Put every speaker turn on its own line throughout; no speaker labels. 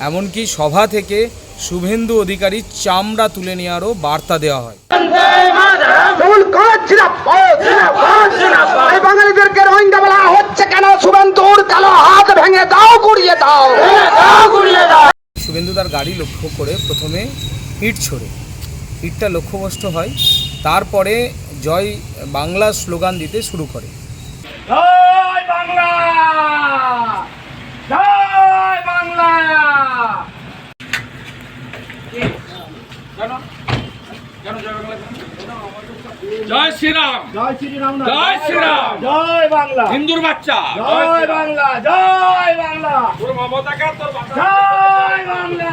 এমনকি সভা থেকে শুভেন্দু অধিকারীর চামড়া তুলে নেওয়ারও বার্তা দেওয়া হয়।
ভুল করেছিলাম বাঙালিদেরকে রোহিঙ্গা বলা হচ্ছে কেন? শুভেন্দুর কালো হাত ভেঙে দাও গুড়িয়ে দাও।
শুভেন্দু তার গাড়ি লক্ষ্য করে প্রথমে ইট ছোড়ে। ইটটা লক্ষ্যভ্রষ্ট হয় তারপরে জয় বাংলা স্লোগান দিতে শুরু করে।
বাংলা! বাংলা
জয় শ্রীরাম।
জয় শ্রীরাম
জয় শ্রীরাম।
জয় বাংলা।
হিন্দুর বাচ্চা।
জয় বাংলা। জয় বাংলা।
তোর মমতাকে তোর
জয় বাংলা।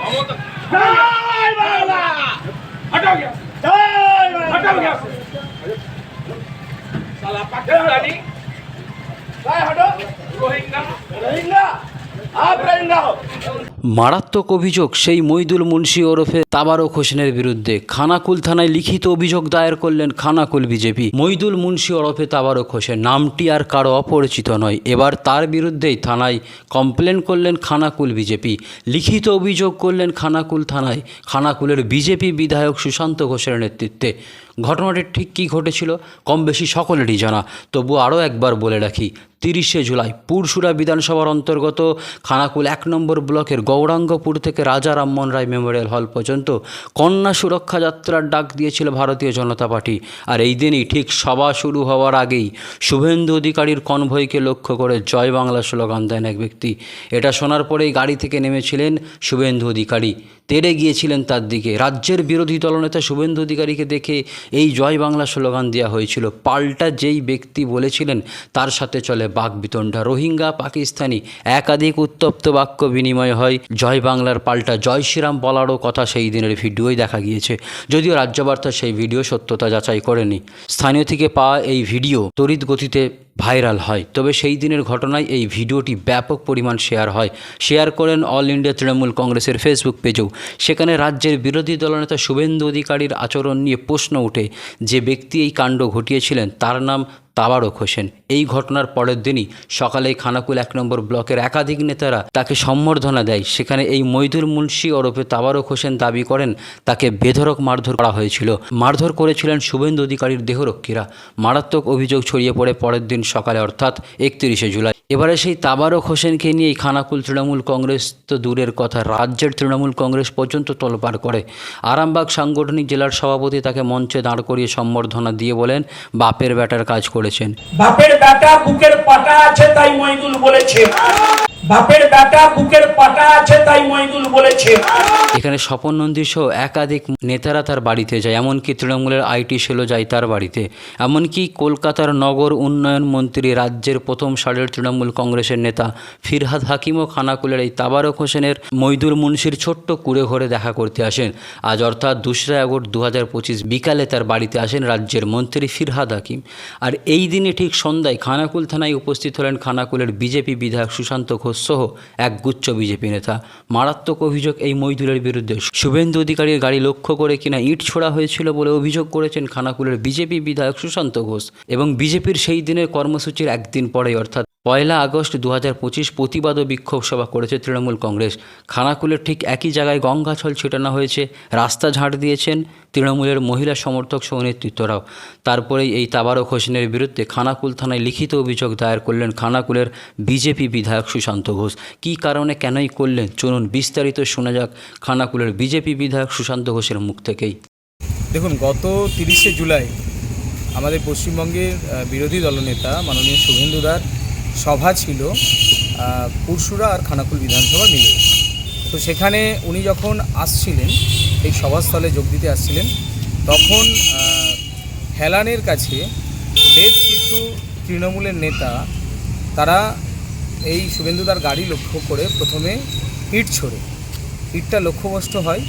মমতা।
জয় বাংলা।
হটাও গিয়া
জয়
হটাও গিয়া সালা পাকিস্তানি।
জয় হটো
রোহিঙ্গা।
রোহিঙ্গা।
মারাত্মক অভিযোগ, সেই মইদুল মুন্সি ওরফে তাবারক হোসেনের বিরুদ্ধে খানাকুল থানায় লিখিত অভিযোগ দায়ের করলেন খানাকুল বিজেপি। মইদুল মুন্সি ওরফে তাবারক হোসেন নামটি আর কারও অপরিচিত নয়। এবার তার বিরুদ্ধেই থানায় কমপ্লেন করলেন খানাকুল বিজেপি। লিখিত অভিযোগ করলেন খানাকুল থানায়। খানাকুলের বিজেপি বিধায়ক সুশান্ত ঘোষের নেতৃত্বে ঘটনাটি ঠিক কী ঘটেছিল? কম বেশি সকলেরই জানা। তবু আরও একবার বলে রাখি, তিরিশে জুলাই পুরসুরা বিধানসভার অন্তর্গত খানাকুল এক নম্বর ব্লকের গৌরাঙ্গপুর থেকে রাজা রামমোহন রায় মেমোরিয়াল হল পর্যন্ত কন্যা সুরক্ষা যাত্রার ডাক দিয়েছিল ভারতীয় জনতা পার্টি। আর এই দিনই ঠিক সভা শুরু হওয়ার আগেই শুভেন্দু অধিকারীর কনভয়কে লক্ষ্য করে জয় বাংলা স্লোগান দেন এক ব্যক্তি। এটা শোনার পরেই গাড়ি থেকে নেমেছিলেন শুভেন্দু অধিকারী। তেড়ে গিয়েছিলেন তার দিকে। রাজ্যের বিরোধী দলনেতা শুভেন্দু অধিকারীকে দেখে এই জয় বাংলা স্লোগান দেওয়া হয়েছিল। পাল্টা যেই ব্যক্তি বলেছিলেন, তার সাথে চলে বাক বিতণ্ডা। রোহিঙ্গা, পাকিস্তানি একাধিক উত্তপ্ত বাক্য বিনিময় হয়। জয় বাংলার পাল্টা জয় শ্রীরাম বলারও কথা সেই দিনের ভিডিওই দেখা গিয়েছে। যদিও রাজ্যবার্তা সেই ভিডিও সত্যতা যাচাই করেনি। স্থানীয় থেকে পাওয়া এই ভিডিও তড়িৎ গতিতে ভাইরাল হয়। তবে সেই দিনের ঘটনায় এই ভিডিওটি ব্যাপক পরিমাণ শেয়ার হয়। শেয়ার করেন অল ইন্ডিয়া তৃণমূল কংগ্রেসের ফেসবুক পেজেও। সেখানে রাজ্যের বিরোধী দলনেতা শুভেন্দু অধিকারীর আচরণ নিয়ে প্রশ্ন ওঠে যে ব্যক্তি এই কাণ্ড ঘটিয়েছিলেন, তার নাম তাবারক হোসেন। এই ঘটনার পরের দিনই সকালেই খানাকুল এক নম্বর ব্লকের একাধিক নেতারা তাকে সম্বর্ধনা দেয়। সেখানে এই মৈদুল মুন্সি ওরফে তাবারক হোসেন দাবি করেন, তাকে বেধরক মারধর করা হয়েছিল। মারধর করেছিলেন শুভেন্দু অধিকারীর দেহরক্ষীরা। মারাত্মক অভিযোগ ছড়িয়ে পড়ে পরের দিন সকালে, অর্থাৎ একত্রিশে জুলাই। এবারে সেই তাবারক হোসেনকে নিয়ে এই খানাকুল তৃণমূল কংগ্রেস তো দূরের কথা। রাজ্যের তৃণমূল কংগ্রেস পর্যন্ত তলপার করে। আরামবাগ সাংগঠনিক জেলার সভাপতি তাকে মঞ্চে দাঁড় করিয়ে সম্বর্ধনা দিয়ে বলেন, বাপের ব্যাটার কাজ করেছেন।
বাপের ব্যাটা বুকের পাটা আছে তাই মইদুল বলেছে। বাপের বুকের পাটা আছে, তাই মইদুল বলেছে।
এখানে স্বপন নন্দী সহ একাধিক নেতারা তার বাড়িতে যায়, এমনকি তৃণমূলের আইটি সেলও যায় তার বাড়িতে। এমনকি কলকাতার নগর উন্নয়ন মন্ত্রী, রাজ্যের প্রথম সারির তৃণমূল কংগ্রেসের নেতা ফিরহাদ হাকিমও খানাকুলের এই তাবারক হোসেনের মইদুল মুন্সির ছোট্ট কুড়ে ঘরে দেখা করতে আসেন। আজ অর্থাৎ দোসরা আগস্ট দু হাজার পঁচিশ বিকালে তার বাড়িতে আসেন রাজ্যের মন্ত্রী ফিরহাদ হাকিম। আর এই দিনে ঠিক সন্ধ্যায় খানাকুল থানায় উপস্থিত হলেন খানাকুলের বিজেপি বিধায়ক সুশান্ত ঘোষ। সহ একগুচ্ছ বিজেপি নেতা। মারাত্মক অভিযোগ এই মৈদুলের বিরুদ্ধে। শুভেন্দু অধিকারীর গাড়ি লক্ষ্য করে কিনা ইট ছোড়া হয়েছিল বলে অভিযোগ করেছেন খানাকুলের বিজেপি বিধায়ক সুশান্ত ঘোষ। এবং বিজেপির সেই দিনের কর্মসূচির একদিন পরেই, অর্থাৎ পয়লা আগস্ট দু হাজার পঁচিশ প্রতিবাদ ও বিক্ষোভ সভা করেছে তৃণমূল কংগ্রেস। খানাকুলের ঠিক একই জায়গায় গঙ্গাছল ছিটানো হয়েছে। রাস্তা ঝাঁট দিয়েছেন তৃণমূলের মহিলা সমর্থক সহ নেতৃত্বরাও। তারপরেই এই তাবারক হোসেনের বিরুদ্ধে খানাকুল থানায় লিখিত অভিযোগ দায়ের করলেন খানাকুলের বিজেপি বিধায়ক সুশান্ত ঘোষ। কী কারণে কেনই করলেন? চলুন বিস্তারিত শোনা যাক খানাকুলের বিজেপি বিধায়ক সুশান্ত ঘোষের মুখ থেকেই।
দেখুন, গত তিরিশে জুলাই আমাদের পশ্চিমবঙ্গের বিরোধী দলনেতা মাননীয় শুভেন্দুদার সভা ছিল আহ, পুরসুরা আর খানাকুল বিধানসভা মিলে। তো সেখানে উনি যখন আসছিলেন এই সভাস্থলে যোগ দিতে আসছিলেন তখন হেলানের কাছে বেশ কিছু তৃণমূলের নেতা তারা এই শুভেন্দুদার গাড়ি লক্ষ্য করে প্রথমে ইট ছোড়ে। ইটটা লক্ষ্যভ্রষ্ট হয়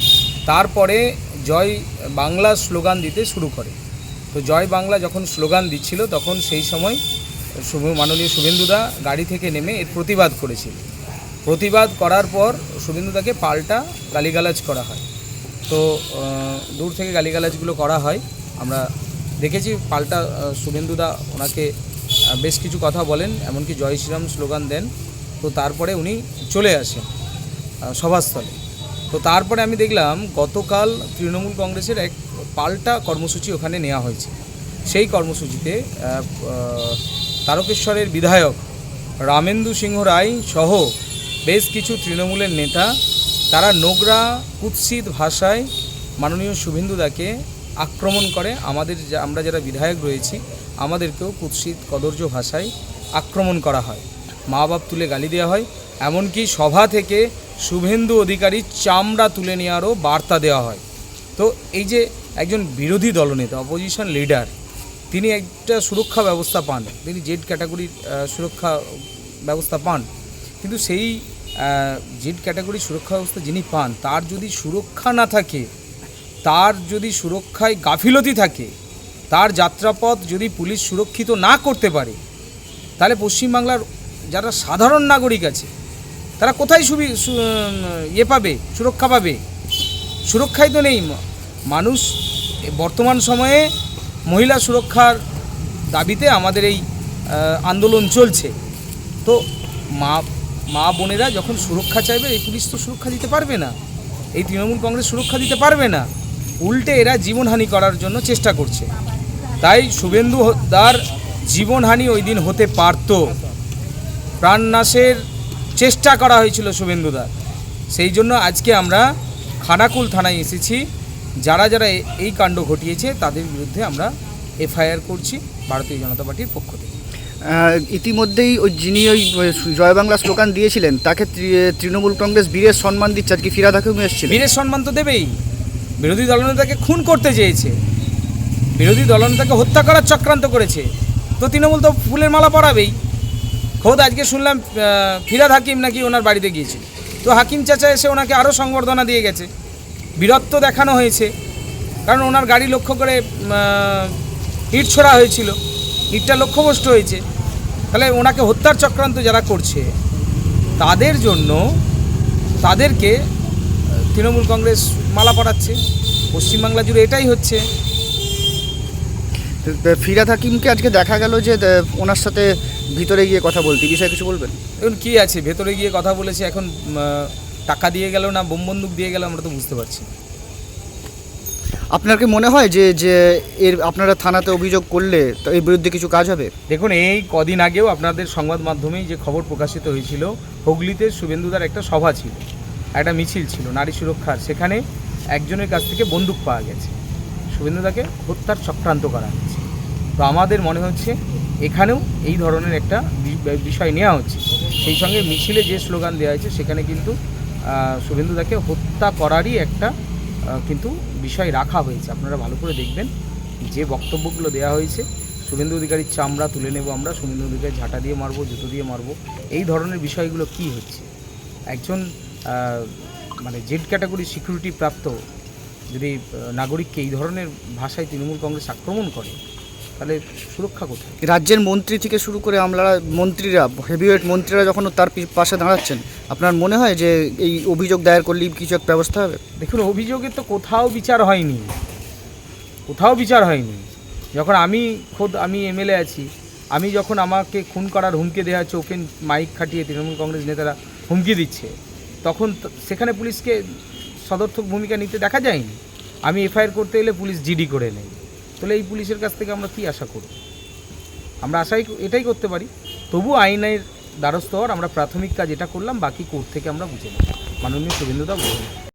তারপরে জয় বাংলা স্লোগান দিতে শুরু করে। তো জয় বাংলা যখন স্লোগান দিচ্ছিল তখন সেই সময় মাননীয় শুভেন্দুদা গাড়ি থেকে নেমে এর প্রতিবাদ করেছিল। প্রতিবাদ করার পর শুভেন্দুদাকে পাল্টা গালিগালাজ করা হয়। তো দূর থেকে গালিগালাজগুলো করা হয়। আমরা দেখেছি পাল্টা শুভেন্দুদা ওনাকে বেশ কিছু কথা বলেন, এমনকি জয় শ্রীরাম স্লোগান দেন। তো তারপরে উনি চলে আসেন সভাস্থলে। তো তারপরে আমি দেখলাম গতকাল তৃণমূল কংগ্রেসের এক পাল্টা কর্মসূচি ওখানে নেওয়া হয়েছে। সেই কর্মসূচিতে তারকেশ্বরের বিধায়ক রামেন্দু সিংহ রায় সহ বেশ কিছু তৃণমূলের নেতা, তারা নোংরা, কুৎসিত ভাষায় মাননীয় শুভেন্দুদাকে আক্রমণ করে। আমাদের আমরা যারা বিধায়ক রয়েছি, আমাদেরকেও কুৎসিত, কদর্য ভাষায় আক্রমণ করা হয়। মা বাপ তুলে গালি দেওয়া হয়। এমনকি সভা থেকে শুভেন্দু অধিকারী চামড়া তুলে নেওয়ারও বার্তা দেওয়া হয়। তো এই যে একজন বিরোধী দলনেতা অপোজিশন লিডার তিনি একটা সুরক্ষা ব্যবস্থা পান। তিনি জেড ক্যাটাগরির সুরক্ষা ব্যবস্থা পান। কিন্তু সেই জেড ক্যাটাগরির সুরক্ষা ব্যবস্থা যিনি পান, তার যদি সুরক্ষা না থাকে, তার যদি সুরক্ষায় গাফিলতি থাকে, তার যাত্রাপথ যদি পুলিশ সুরক্ষিত না করতে পারে, তাহলে পশ্চিমবাংলার যারা সাধারণ নাগরিক আছে, তারা কোথায় সুবি ইয়ে পাবে, সুরক্ষা পাবে? সুরক্ষাই তো নেই। মানুষ বর্তমান সময়ে মহিলা সুরক্ষার দাবিতে আমাদের এই আন্দোলন চলছে। তো মা মা বোনেরা যখন সুরক্ষা চাইবে, এই পুলিশ তো সুরক্ষা দিতে পারবে না। এই তৃণমূল কংগ্রেস সুরক্ষা দিতে পারবে না। উল্টে এরা জীবনহানি করার জন্য চেষ্টা করছে। তাই শুভেন্দু দার জীবনহানি ওই দিন হতে পারত। প্রাণনাশের চেষ্টা করা হয়েছিল শুভেন্দুদার সেই জন্য আজকে আমরা খানাকুল থানায় এসেছি। যারা যারা এই কাণ্ড ঘটিয়েছে তাদের বিরুদ্ধে আমরা এফআইআর করছি ভারতীয় জনতা পার্টির পক্ষ থেকে।
ইতিমধ্যেই ওই যিনি ওই জয় বাংলা স্লোগান দিয়েছিলেন তাকে তৃণমূল কংগ্রেস বীরের সম্মান দিচ্ছে। আজকে ফিরাদ হাকিম এসেছিলেন।
বীরের সম্মান তো দেবেই। বিরোধী দলনেতাকে খুন করতে চেয়েছে। বিরোধী দলনেতাকে হত্যা করার চক্রান্ত করেছে। তো তৃণমূল তো ফুলের মালা পরাবেই। খোদ আজকে শুনলাম ফিরাদ হাকিম নাকি ওনার বাড়িতে গিয়েছিল। তো হাকিম চাচা এসে ওনাকে আরও সংবর্ধনা দিয়ে গেছে। বীরত্ব দেখানো হয়েছে। কারণ ওনার গাড়ি লক্ষ্য করে ইট ছোড়া হয়েছিল। ইটটা লক্ষ্যভ্রষ্ট হয়েছে। তাহলে ওনাকে হত্যার চক্রান্ত যারা করছে তাদের জন্য তাদেরকে তৃণমূল কংগ্রেস মালা পড়াচ্ছে পশ্চিমবাংলা জুড়ে এটাই হচ্ছে।
ফিরাদ হাকিমকে আজকে দেখা গেল যে ওনার সাথে ভিতরে গিয়ে কথা বলতে। বিষয়ে কিছু বলবেন?
এখন কী আছে? ভেতরে গিয়ে কথা বলেছে এখন টাকা দিয়ে গেল না বোম বন্দুক দিয়ে গেল আমরা তো বুঝতে পারছি
আপনার কি মনে হয় যে যে এর আপনারা থানাতে অভিযোগ করলে তো এর বিরুদ্ধে কিছু কাজ হবে?
দেখুন এই কদিন আগেও আপনাদের সংবাদ মাধ্যমেই যে খবর প্রকাশিত হয়েছিল হুগলিতে শুভেন্দুদার একটা সভা ছিল একটা মিছিল ছিল নারী সুরক্ষার সেখানে একজনের কাছ থেকে বন্দুক পাওয়া গেছে। শুভেন্দুদাকে হত্যার চক্রান্ত করা হয়েছে। তো আমাদের মনে হচ্ছে এখানেও এই ধরনের একটা বিষয় নেওয়া হচ্ছে। সেই সঙ্গে মিছিলে যে স্লোগান দেওয়া হয়েছে সেখানে কিন্তু শুভেন্দুদাকে হত্যা করারই একটা কিন্তু বিষয় রাখা হয়েছে। আপনারা ভালো করে দেখবেন যে বক্তব্যগুলো দেওয়া হয়েছে। শুভেন্দু অধিকারীর চামড়া তুলে নেব আমরা, শুভেন্দু অধিকারী ঝাঁটা দিয়ে মারবো, জুতো দিয়ে মারবো। এই ধরনের বিষয়গুলো কি হচ্ছে? একজন মানে জেড ক্যাটাগরি সিকিউরিটি প্রাপ্ত যদি নাগরিককে এই ধরনের ভাষায় তৃণমূল কংগ্রেস আক্রমণ করে তাহলে সুরক্ষা কোথায়?
রাজ্যের মন্ত্রী থেকে শুরু করে আমরা মন্ত্রীরা হেভিওয়েট মন্ত্রীরা যখন তার পাশে দাঁড়াচ্ছেন আপনার মনে হয় যে এই অভিযোগ দায়ের করলেই কিছু এক ব্যবস্থা হবে?
দেখুন অভিযোগে তো কোথাও বিচার হয়নি। কোথাও বিচার হয়নি। যখন আমি খোদ আমি এমএলএ আছি আমি যখন আমাকে খুন করার হুমকি দেওয়া হচ্ছে ওপেন মাইক খাটিয়ে তৃণমূল কংগ্রেস নেতারা হুমকি দিচ্ছে তখন সেখানে পুলিশকে সদর্থক ভূমিকা নিতে দেখা যায়নি। আমি এফআইআর করতে এলে পুলিশ জিডি করে নেয়। তাহলে এই পুলিশের কাছ থেকে আমরা কি আশা করব? আমরা আশাই এটাই করতে পারি। তবু আইনের দ্বারস্থ হওয়ার আমরা প্রাথমিক কাজ এটা করলাম, বাকি কোর্ট থেকে আমরা বুঝে নেব। মাননীয় শুভেন্দুদা বুঝে নেব